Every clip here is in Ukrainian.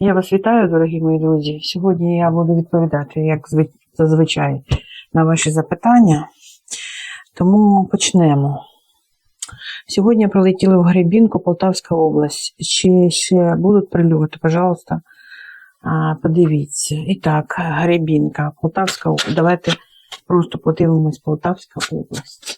Я вас вітаю, дорогі мої друзі. Сьогодні я буду відповідати, як зазвичай, на ваші запитання. Тому почнемо. Сьогодні прилетіли в Гребінку, Полтавська область. Чи ще будуть прильоти? Пожалуйста, подивіться. І так, Гребінка, Полтавська область. Давайте просто подивимось Полтавська область.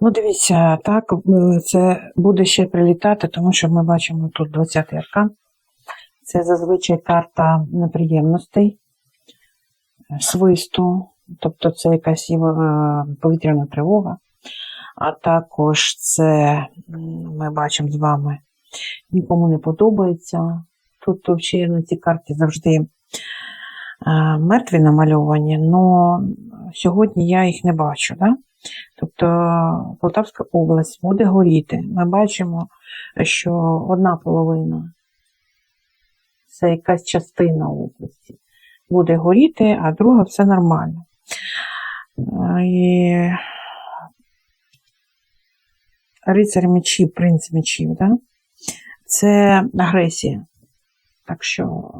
Ну, дивіться, так, е, це буде ще прилітати, тому що ми бачимо тут 20-й аркан. Це зазвичай карта неприємностей, е, свисту, тобто це якась е, повітряна тривога. А також це ми бачимо з вами нікому не подобається. Тут взагалі на цій карті завжди мертві намальовані, але сьогодні я їх не бачу. Да? Тобто Полтавська область буде горіти. Ми бачимо, що одна половина це якась частина області буде горіти, а друга все нормально. Е, І рицар мечів, принц мечів, да? це агресія. Так що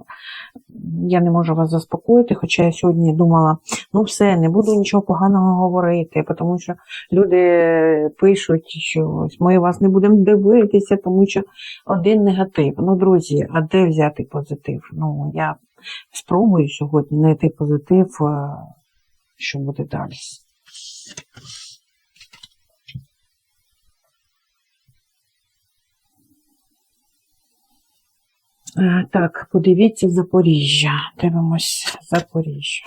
я не можу вас заспокоїти, хоча я сьогодні думала, ну все, не буду нічого поганого говорити, тому що люди пишуть, що ми вас не будемо дивитися, тому що один негатив. Ну, друзі, а де взяти позитив? Ну, я спробую сьогодні знайти позитив, е, що буде далі. Так, подивіться Запоріжжя. Дивимось Запоріжжя.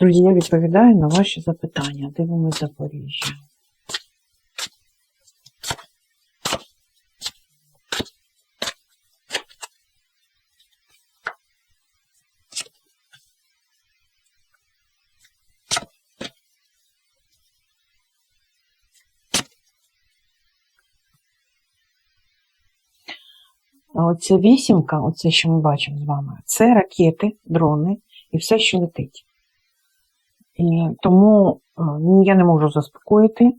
Друзі, я відповідаю на ваші запитання. Дивимось Запоріжжя. А Оце вісімка, оце, що ми бачимо з вами, це ракети, дрони і все, що летить. І тому е, я не можу заспокоїти,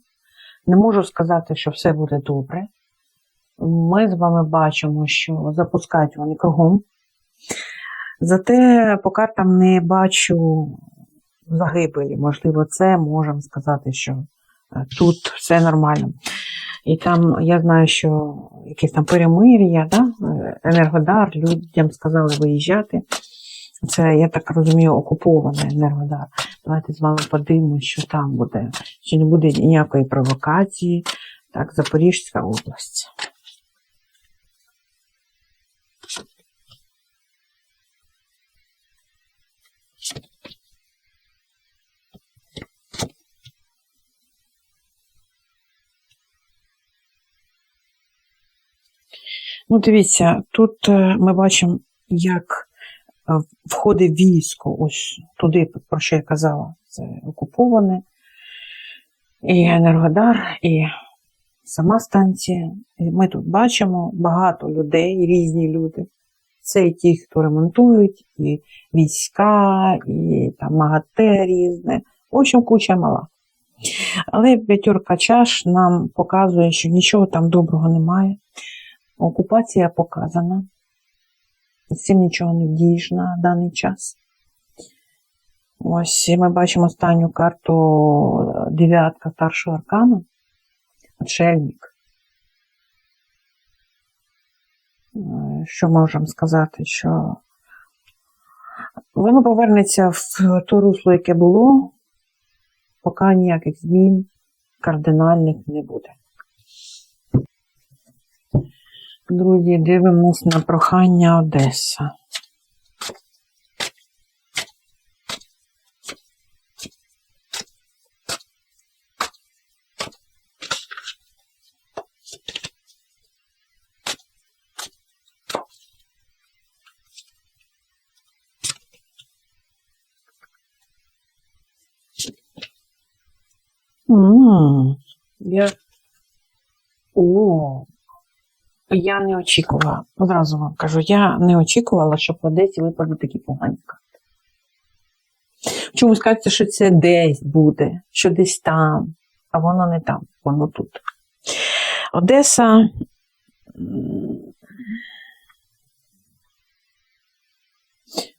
не можу сказати, що все буде добре. Ми з вами бачимо, що запускають вони кругом. Зате по картам не бачу загибелі. Можливо, це можемо сказати, що е, тут все нормально. І там я знаю, що якесь там перемир'я, да? енергодар, людям сказали виїжджати. Це, я так розумію, окупований енергодар. Давайте з вами подивимося, що там буде. Чи не буде ніякої провокації. Так, Запорізька область. Ну, дивіться, тут е, ми бачимо, як е, входить військо, ось туди, про що я казала, це окуповане, і Енергодар, і сама станція. І ми тут бачимо багато людей, різні люди. Це і ті, хто ремонтують, і війська, і там МАГАТЕ різне. В общем, куча мала. Але п'ятерка чаш нам показує, що нічого там доброго немає. Окупація показана. З цим нічого не вдієш на даний час. Ось ми бачимо останню карту е, дев'ятка старшого аркану. Отшельник. Е, Що можемо сказати? Що воно повернеться в то русло, яке було, поки ніяких змін кардинальних не буде. Друзі, дивимось на прохання Одеса. Я... Не очікувала, одразу вам кажу, я не очікувала, що в Одесі випадуть такі погані карти. Чому скажете, що це десь буде, що десь там, а воно не там, воно тут. Одеса.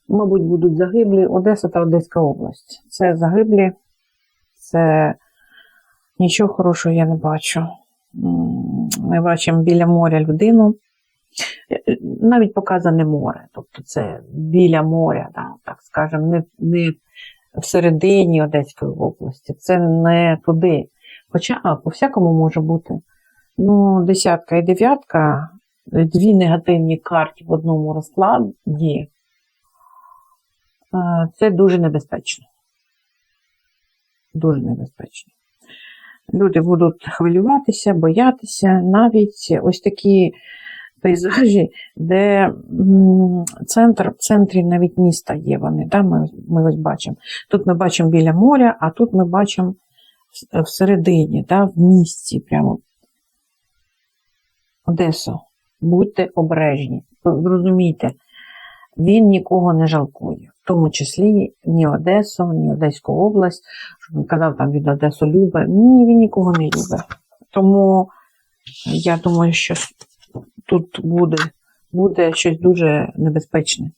Мабуть, будуть загиблі Одеса та Одеська область. Це загиблі, це нічого хорошого я не бачу. Ми бачимо біля моря людину. Е, Навіть показане море. Тобто це біля моря, да, так скажемо, не, не всередині Одеської області. Це не туди. Хоча а, по-всякому може бути. Ну, десятка і дев'ятка, дві негативні карти в одному розкладі. Е, Це дуже небезпечно. Дуже небезпечно. Люди будуть хвилюватися, боятися, навіть ось такі пейзажі, де центр, в центрі навіть міста є вони. Да? Ми, ми ось бачимо. Тут ми бачимо біля моря, а тут ми бачимо всередині, да? в місті, прямо Одесо. Будьте обережні. Зрозумійте, він нікого не жалкує, в тому числі ні Одесу, ні Одеську область. Щоб він казав, там він Одесу любить. Ні, він нікого не любить. Тому я думаю, що тут буде, буде щось дуже небезпечне.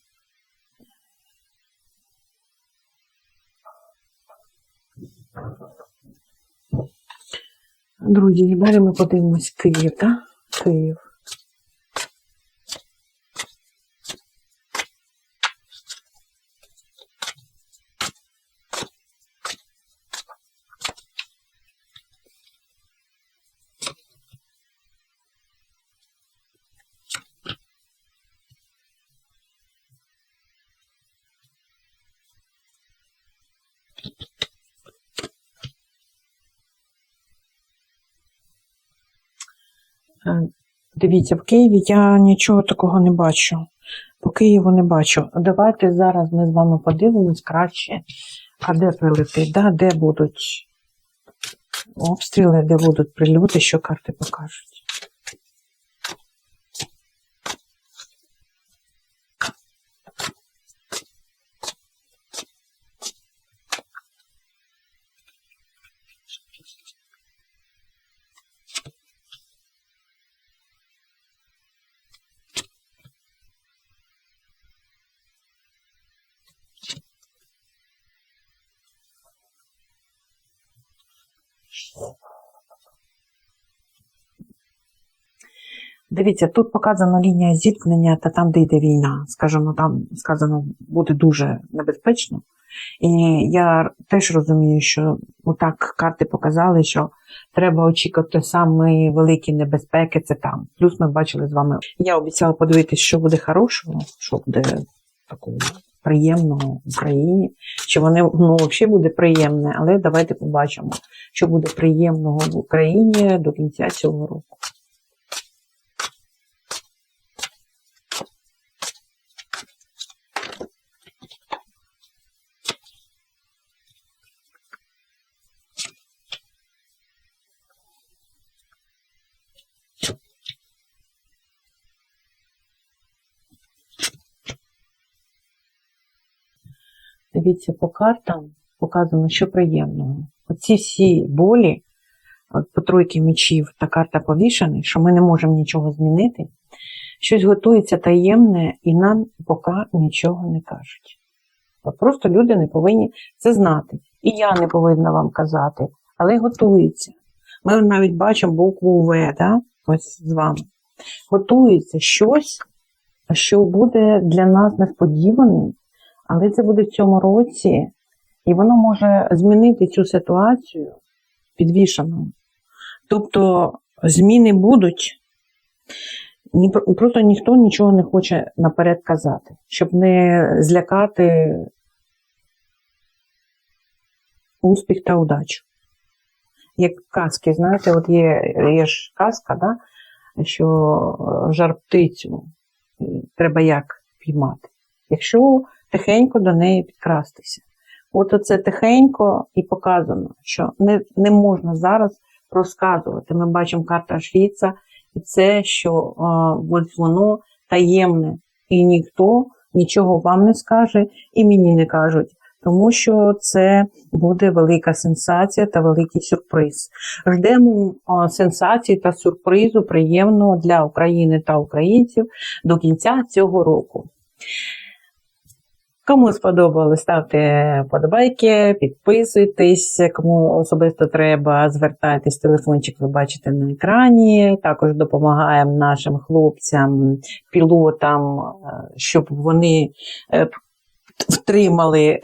Друзі, далі ми подивимось Київ, так? Київ. Дивіться, в Києві я нічого такого не бачу. По Києву не бачу. Давайте зараз ми з вами подивимось краще, а де прилетить, да? де будуть обстріли, де будуть прильоти, що карти покажуть. Дивіться, тут показана лінія зіткнення та там, де йде війна. Скажімо, там сказано буде дуже небезпечно. І я теж розумію, що отак карти показали, що треба очікувати саме великі небезпеки, це там. Плюс ми бачили з вами. Я обіцяла подивитися, що буде хорошого, що буде такого приємного в Україні. Чи вони ну, взагалі буде приємне, але давайте побачимо, що буде приємного в Україні до кінця цього року. Дивіться, по картам показано, що приємного. Оці всі болі, по тройки мечів та карта повішений, що ми не можемо нічого змінити. Щось готується таємне і нам поки нічого не кажуть. Просто люди не повинні це знати. І я не повинна вам казати, але готується. Ми навіть бачимо букву В, да? ось з вами. Готується щось, що буде для нас несподіваним, але це буде в цьому році, і воно може змінити цю ситуацію підвішену. Тобто зміни будуть, просто ніхто нічого не хоче наперед казати, щоб не злякати успіх та удачу. Як казки, знаєте, от є, є ж казка, да? що е, жар птицю треба як піймати. Якщо тихенько до неї підкрастися. От оце тихенько і показано, що не, не можна зараз розказувати. Ми бачимо карта Швіца, це, що ось воно таємне, і ніхто нічого вам не скаже, і мені не кажуть. Тому що це буде велика сенсація та великий сюрприз. Ждемо сенсації та сюрпризу приємного для України та українців до кінця цього року. Кому сподобалось, ставте подобайки, підписуйтесь. Кому особисто треба, звертайтесь, телефончик ви бачите на екрані. Також допомагаємо нашим хлопцям, пілотам, е, щоб вони е, втримали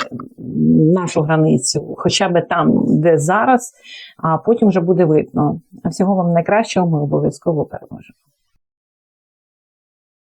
нашу границю, хоча б там, де зараз, а потім вже буде видно. Всього вам найкращого, ми обов'язково переможемо.